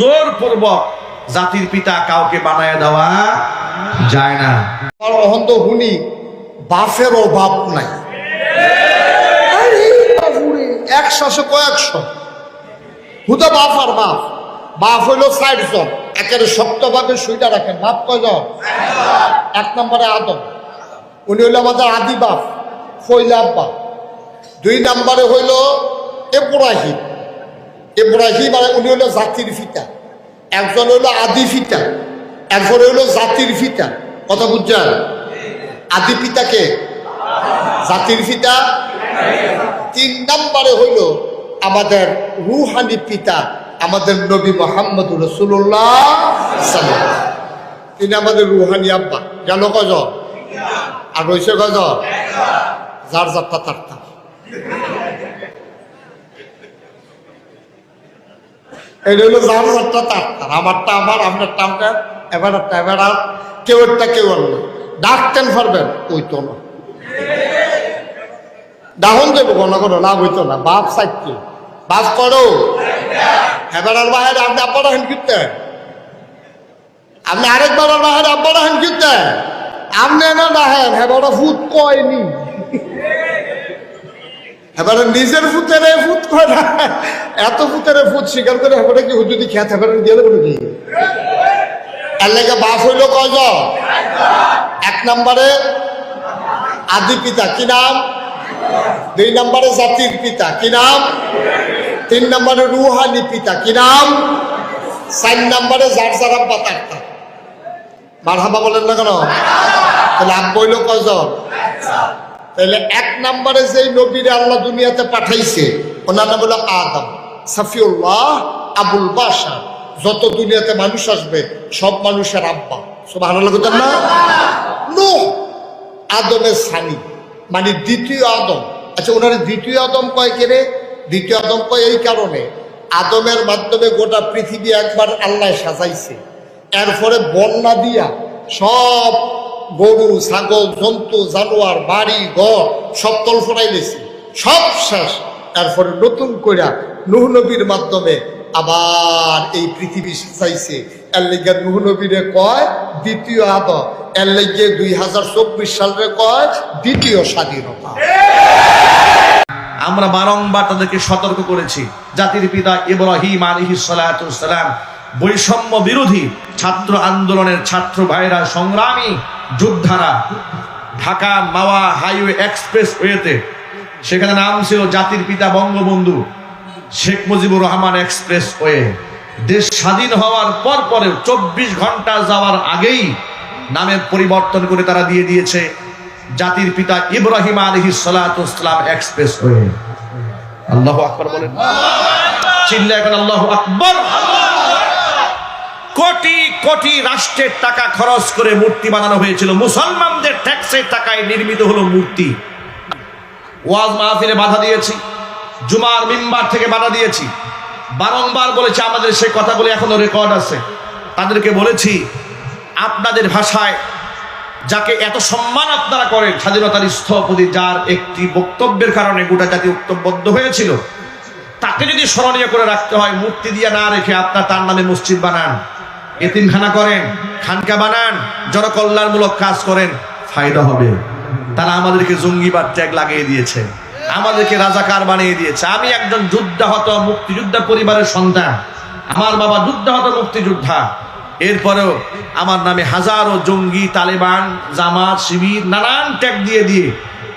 জোর পূর্বক জাতির পিতা কাউকে বানায় দেওয়া যায় না। আর অহন্ত হুনি বাফেরও বাপ নাই। একশো কয়েকশো। হুদা বাপ আর বাপ। বাপ হইল ষাট জন একেবারে শক্তভাবে সুইটা রাখেন। বাপ কয়জন? এক নম্বরে আদম। উনি হইল আমাদের আদি বাপ, ফইলা আব্বা। দুই নম্বরে হইল এব্রাহিম। এব্রাহিম আর উনি হইল জাতির ফিতা একজন হইল আদি পিতা, একজন হইল জাতির পিতা। কথা বুঝছেন? আদি পিতাকে জাতির পিতা। তিন নম্বরে হইল আমাদের রুহানি পিতা, আমাদের নবী মোহাম্মদ রসুল্লাহ তিনি আমাদের রুহানি আব্বা। গেল কজ আর রয়েছে কজ যার যাত্রা তার। এটা হলো যার যাত্রা তার তার আমারটা আমার, আপনারটা আপনার এবার একটা এবার কেউ একটা কেউ না ডাকতেন পারবেন ওই তো না। ডাহন দেবো কোনো কোনো লাভ হইতো না। বাপ সাইকে বাপ করো। এবার বাহিরে আপনি আব্বারা হেন কিনতে আপনি আরেকবার আর বাহিরে আব্বারা হেন কিনতে আপনি না ডাহেন এবার ফুট কয়নি। এবারে নিজের ফুতেরে ফুট করে। এত ফুতেরে ফুট স্বীকার করে এবারে কি যদি খেত এবারে দিয়ে দেবো কি এর লেগে বাপ হইল কজ এক নম্বরে আদি পিতা, কি নাম? দুই নম্বরে জাতির পিতা, কি নাম? তিন নম্বরে রুহানি পিতা, কি নাম? চার নম্বরে যার যার আব্বা, তার তার। মারহাবা বলেন না কেন? তাহলে আব্বা হইল কজন তাহলে এক নম্বরে যেই নবীরে আল্লাহ দুনিয়াতে পাঠাইছে, ওনার নাম হলো আদম। সাফিউল্লাহ আবুল বাসা যত দুনিয়াতে মানুষ আসবে, সব মানুষের আব্বা। সব ভালো না? নো আদমের সানি মানে দ্বিতীয় আদম। আচ্ছা ওনার দ্বিতীয় আদম কয় কেনে দ্বিতীয় আদম কয় এই কারণে, আদমের মাধ্যমে গোটা পৃথিবী একবার আল্লাহ সাজাইছে। এরপরে বন্যা দিয়া সব গরু, ছাগল, জন্তু, জানোয়ার, বাড়ি, ঘর, সব তল ফোটাইলেছে সব শেষ। তারপরে নতুন কইরা নুহ নবীর মাধ্যমে আবার এই পৃথিবী সাজাইছে। এর লেগে নুহ নবীরে কয় দ্বিতীয় আদম এর লেগে দুই হাজার চব্বিশ সালে কয় দ্বিতীয় স্বাধীনতা। আমরা বারংবার তাদেরকে সতর্ক করেছি। জাতির পিতা ইব্রাহিম সালাম বৈষম্য বিরোধী ছাত্র আন্দোলনের ছাত্র ভাইরা সংগ্রামী যোদ্ধারা ঢাকা মাওয়া হাইওয়ে এক্সপ্রেস ওয়েতে সেখানে নাম ছিল জাতির পিতা বঙ্গবন্ধু শেখ মুজিবুর রহমান এক্সপ্রেস ওয়ে দেশ স্বাধীন হওয়ার পর পরেও চব্বিশ ঘণ্টা যাওয়ার আগেই নামের পরিবর্তন করে তারা দিয়ে দিয়েছে জাতির পিতা ইব্রাহিম আলহি সালাম এক্সপ্রেস ওয়ে আল্লাহ আকবর বলেন। চিল্লা এখন আল্লাহ আকবর। কোটি কোটি রাষ্ট্রের টাকা খরচ করে মূর্তি বানানো হয়েছিল। মুসলমানদের ট্যাক্সের টাকায় নির্মিত হলো মূর্তি। ওয়াজ মাহফিলে বাধা দিয়েছি। জুমার মিম্বার থেকে বাধা দিয়েছি। বারংবার বলেছি, আমাদের সেই কথাগুলো এখনও রেকর্ড আছে। তাদেরকে বলেছি, আপনাদের ভাষায় যাকে এত সম্মান আপনারা করেন, স্বাধীনতার স্থপতি যার একটি বক্তব্যের কারণে গোটা জাতি ঐক্যবদ্ধ হয়েছিল, তাকে যদি স্মরণীয় করে রাখতে হয়, মূর্তি দিয়ে না রেখে আপনার তার নামে মসজিদ বানান। এতিমখানা করেন, খানকা বানান, জনকল্যাণমূলক কাজ করেন, ফায়দা হবে। তারা আমাদেরকে জঙ্গিবাদ ট্যাগ লাগিয়ে দিয়েছে, আমাদেরকে রাজাকার বানিয়ে দিয়েছে। আমি একজন যুদ্ধাহত মুক্তিযোদ্ধা পরিবারের সন্তান, আমার বাবা যুদ্ধাহত মুক্তিযোদ্ধা। এরপরেও আমার নামে হাজারো জঙ্গি, তালেবান, জামাত, শিবির, নানান ট্যাগ দিয়ে দিয়ে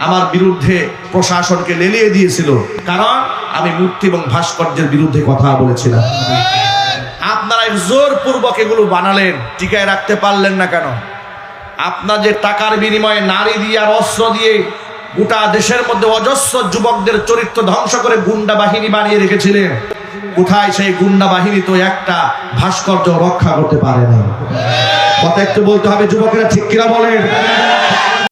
আমার বিরুদ্ধে প্রশাসনকে লেলিয়ে দিয়েছিল। কারণ আমি মূর্তি এবং ভাস্কর্যের বিরুদ্ধে কথা বলেছিলাম। আপনারা জোরপূর্বক এগুলো বানালেন, টিকায় রাখতে পারলেন না কেন? আপনার যে টাকার বিনিময়ে নারী দিয়ে আর অস্ত্র দিয়ে গোটা দেশের মধ্যে অজস্র যুবকদের চরিত্র ধ্বংস করে গুন্ডা বাহিনী বানিয়ে রেখেছিলেন, কোথায় সেই গুন্ডা বাহিনী তো একটা ভাস্কর্য রক্ষা করতে পারে না কথা একটু বলতে হবে, যুবকেরা ঠিক কিনা বলেন?